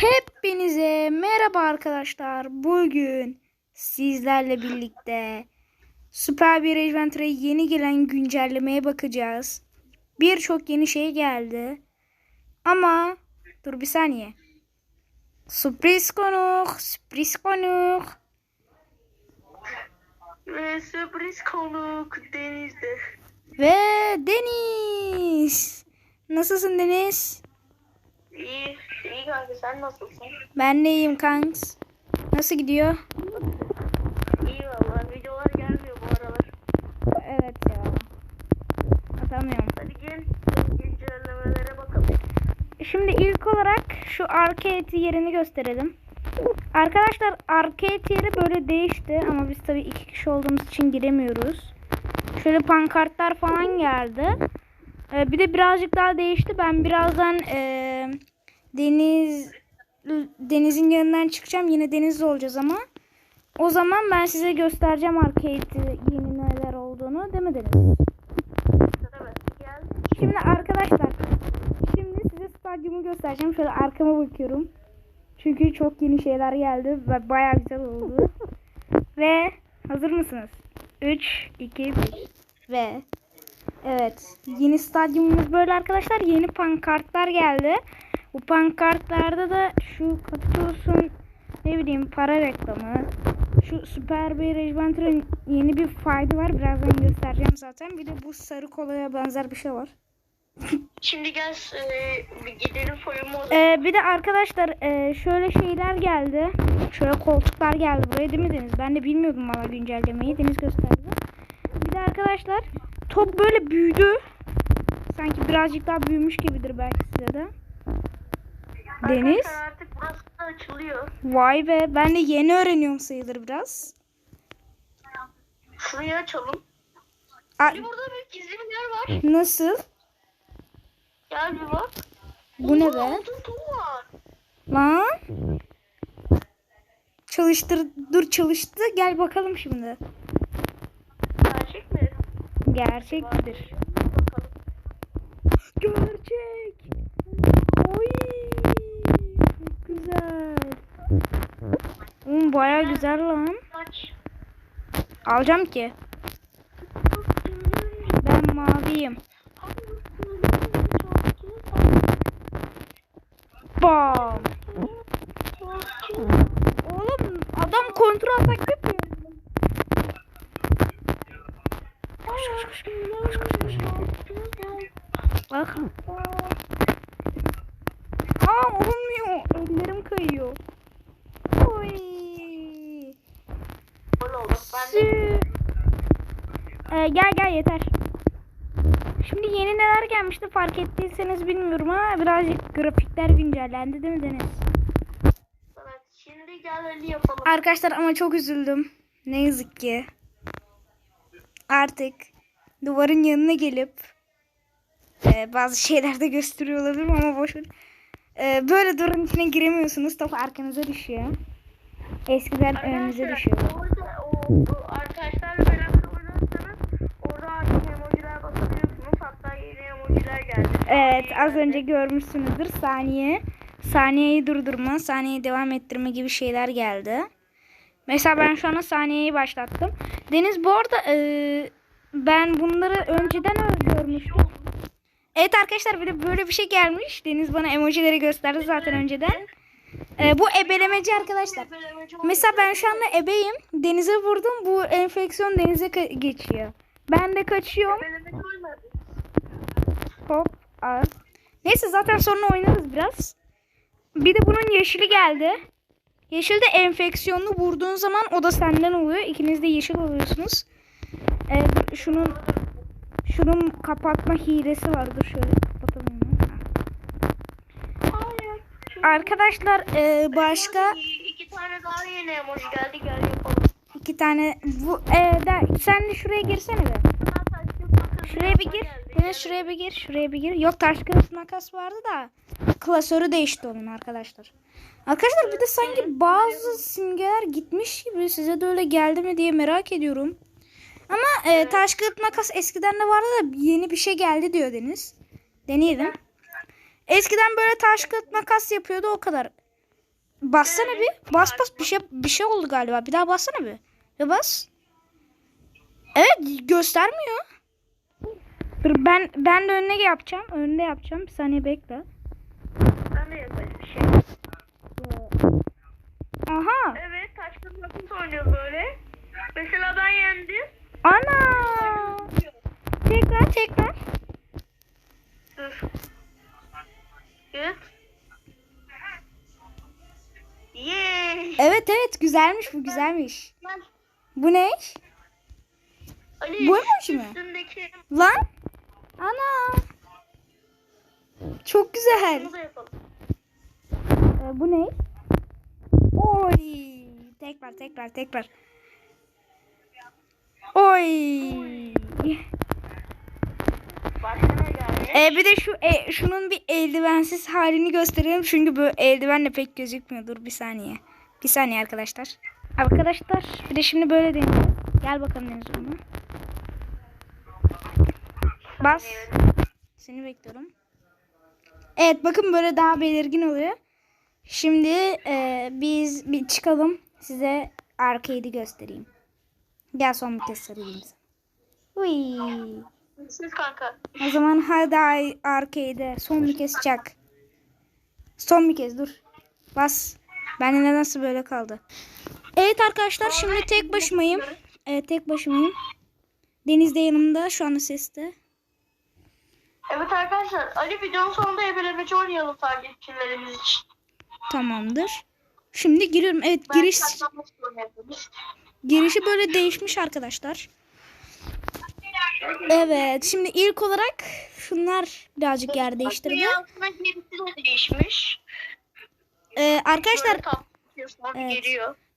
Hepinize merhaba arkadaşlar. Bugün sizlerle birlikte Super bir Adventure'a yeni gelen güncellemeye bakacağız. Birçok yeni şey geldi. Ama dur bir saniye. Sürpriz konuk, sürpriz konuk. Ve sürpriz konuk Deniz'de. Ve Deniz. Nasılsın Deniz? İyi, iyi kanka sen nasılsın? Ben de iyiyim kanks. Nasıl gidiyor? İyi valla videolar gelmiyor bu aralar. Evet ya. Atamıyorum. Hadi gel güncellemelere bakalım. Şimdi ilk olarak şu arcade yerini gösterelim. Arkadaşlar arcade yeri böyle değişti ama biz tabii iki kişi olduğumuz için giremiyoruz. Şöyle pankartlar falan geldi. Ee, bir de birazcık daha değişti. Ben birazdan ee, deniz denizin yanından çıkacağım. Yine denizde olacağız ama. O zaman ben size göstereceğim arcade yeni neler olduğunu. Değil mi Deniz? Şimdi arkadaşlar şimdi size stadyumu göstereceğim. Şöyle arkama bakıyorum. Çünkü çok yeni şeyler geldi ve baya güzel oldu. ve hazır mısınız? 3, 2, 1 ve evet yeni stadyumumuz böyle arkadaşlar. Yeni pankartlar geldi. Bu pankartlarda da şu Kapitus'un ne bileyim para reklamı. Şu Süper Bey Regimental'ın yeni bir fayda var. Birazdan göstereceğim zaten. Bir de bu sarı kolaya benzer bir şey var. Şimdi gel e, bir gidelim soyunma Ee, bir de arkadaşlar e, şöyle şeyler geldi. Şöyle koltuklar geldi buraya değil mi Deniz? Ben de bilmiyordum valla güncellemeyi. Deniz gösterdi. Bir de arkadaşlar top böyle büyüdü. Sanki birazcık daha büyümüş gibidir belki size de. Deniz. Arkadaşlar artık burası da açılıyor. Vay be ben de yeni öğreniyorum sayılır biraz. Şurayı açalım. Aa, Bir burada bir gizli bir yer var. nasıl? Gel bir bak. Bu ne be? Altın var. Lan. Çalıştır. Dur çalıştı. Gel bakalım şimdi. Gerçek mi? Gerçek. Oy. Çok güzel. Oğlum baya güzel lan. Alacağım ki. Ben maviyim. Bam. Oğlum adam kontrol atak yapıyor. Koş koş koş. Koş koş koş. Bak. Aa olmuyor. Ellerim kayıyor. Oy. Sü- Ee, gel gel yeter. Şimdi yeni neler gelmişti fark ettiyseniz bilmiyorum ama birazcık grafikler güncellendi değil mi Deniz? Evet, şimdi gel Ali yapalım. Arkadaşlar ama çok üzüldüm. Ne yazık ki. Artık duvarın yanına gelip e, bazı şeyler de gösteriyor olabilirim ama boşver. E, böyle duvarın içine giremiyorsunuz. Top arkanıza düşüyor. Eskiden önünüze düşüyor. Orada o, o arkadaşlarla beraber oynarsanız orada artık emojiler basabiliyorsunuz. Hatta yeni emojiler geldi. Evet Saniye az geldi. önce görmüşsünüzdür saniye. Saniyeyi durdurma, saniyeyi devam ettirme gibi şeyler geldi. Mesela ben şu anda saniyeyi başlattım. Deniz bu arada e, ben bunları önceden görmüştüm. Evet arkadaşlar bir de böyle bir şey gelmiş. Deniz bana emojileri gösterdi zaten önceden. E, bu ebelemeci arkadaşlar. Mesela ben şu anda ebeyim. Denize vurdum. Bu enfeksiyon denize geçiyor. Ben de kaçıyorum. Hop az. Neyse zaten sonra oynarız biraz. Bir de bunun yeşili geldi. Yeşil de enfeksiyonlu vurduğun zaman o da senden oluyor. İkiniz de yeşil oluyorsunuz. Ee, şunun şunun kapatma hilesi var. Dur şöyle kapatalım. onu. Arkadaşlar e, başka İki, tane daha yeni emoji geldi. Gel yapalım. iki tane bu e, da, sen de şuraya girsene be. Şuraya bir gir. Deniz şuraya bir gir. Şuraya bir gir. Yok taş kağıt makas vardı da klasörü değişti onun arkadaşlar. Arkadaşlar bir de sanki bazı simgeler gitmiş gibi size de öyle geldi mi diye merak ediyorum. Ama e, taş kağıt makas eskiden de vardı da yeni bir şey geldi diyor Deniz. Deneyelim. Eskiden böyle taş kağıt makas yapıyordu o kadar. Bassana bir. Bas bas bir şey bir şey oldu galiba. Bir daha bassana bir. Bir bas. Evet göstermiyor. Dur ben ben de önüne yapacağım. Önünde yapacağım. Bir saniye bekle. Ben de yaparım bir şey. Aha. Evet taş kağıt makas oynuyoruz böyle. Mesela ben yendim. Ana. Tekrar tekrar. Dur. Git. Yeee. Evet evet güzelmiş bu güzelmiş. Bu ne? Ali Bu emoji mi? üstündeki Lan. Ana. Çok güzel. Ee, bu ne? Oy. Tekrar tekrar tekrar. Oy. Ee, bir de şu e, şunun bir eldivensiz halini gösterelim çünkü bu eldivenle pek gözükmüyor. Dur bir saniye. Bir saniye arkadaşlar. Arkadaşlar bir de şimdi böyle deneyeceğiz. Gel bakalım Deniz bunu. Bas. Seni bekliyorum. Evet bakın böyle daha belirgin oluyor. Şimdi e, biz bir çıkalım. Size arcade'i göstereyim. Gel son bir kez sarılayım sana. Siz kanka. O zaman hadi arcade'e son bir kez çak. Son bir kez dur. Bas. Bende de nasıl böyle kaldı. Evet arkadaşlar şimdi tek başımayım. Evet tek başımayım. Deniz de yanımda şu anda seste. Evet arkadaşlar Ali videonun sonunda ebelemeci oynayalım takipçilerimiz için. Tamamdır. Şimdi giriyorum. Evet Ben giriş. Girişi böyle değişmiş arkadaşlar. Evet şimdi ilk olarak şunlar birazcık yer değiştirdi. Değişmiş. Ee, arkadaşlar Evet.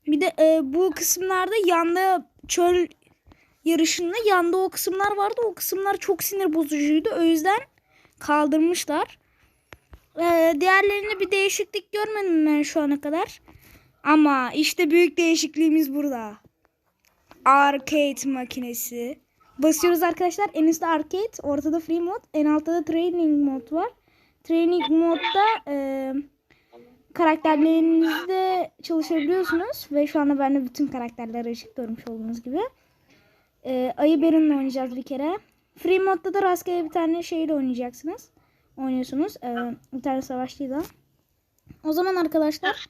Bir de e, bu kısımlarda yanda çöl yarışında yanda o kısımlar vardı. O kısımlar çok sinir bozucuydu. O yüzden kaldırmışlar. E, diğerlerinde bir değişiklik görmedim ben şu ana kadar. Ama işte büyük değişikliğimiz burada. Arcade makinesi. Basıyoruz arkadaşlar. En üstte arcade, ortada free mod, en altta da training mod var. Training modda e, karakterlerinizde çalışabiliyorsunuz ve şu anda ben de bütün karakterleri açık görmüş olduğunuz gibi. Ee, Ayı Berin'le oynayacağız bir kere. Free modda da rastgele bir tane şeyle oynayacaksınız. Oynuyorsunuz. Ee, bir tane savaşçıyla. O zaman arkadaşlar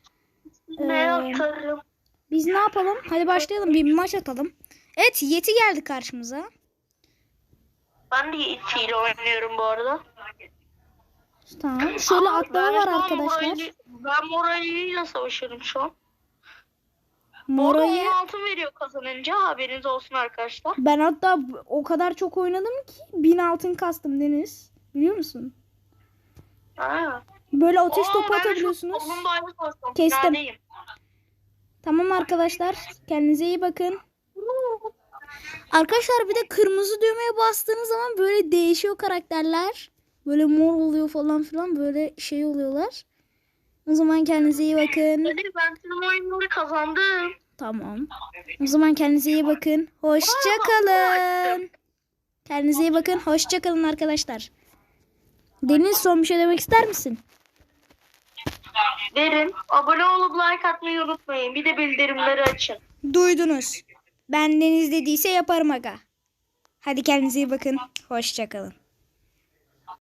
Ee, atarım? Biz ne yapalım? Hadi başlayalım. Bir maç atalım. Evet Yeti geldi karşımıza. Ben de itiyle oynuyorum bu arada. Tamam. Şöyle atlama var arkadaşlar. Ben Morali'yle savaşıyorum şu an. Morayı... 10 altın veriyor kazanınca haberiniz olsun arkadaşlar. ben hatta o kadar çok oynadım ki 1000 altın kastım Deniz. Biliyor musun? Ha. Böyle ateş topu atabiliyorsunuz. Kestim. Finaldeyim. Tamam arkadaşlar. Kendinize iyi bakın. Arkadaşlar bir de kırmızı düğmeye bastığınız zaman böyle değişiyor karakterler. Böyle mor oluyor falan filan böyle şey oluyorlar. O zaman kendinize iyi bakın. Ben tüm oyunları kazandım. Tamam. O zaman kendinize iyi bakın. Hoşça kalın. Kendinize iyi bakın. Hoşça kalın arkadaşlar. Deniz son bir şey demek ister misin? Derin. Abone olup like atmayı unutmayın. Bir de bildirimleri açın. Duydunuz. Ben Deniz dediyse yaparım aga. Hadi kendinize iyi bakın. Hoşça kalın.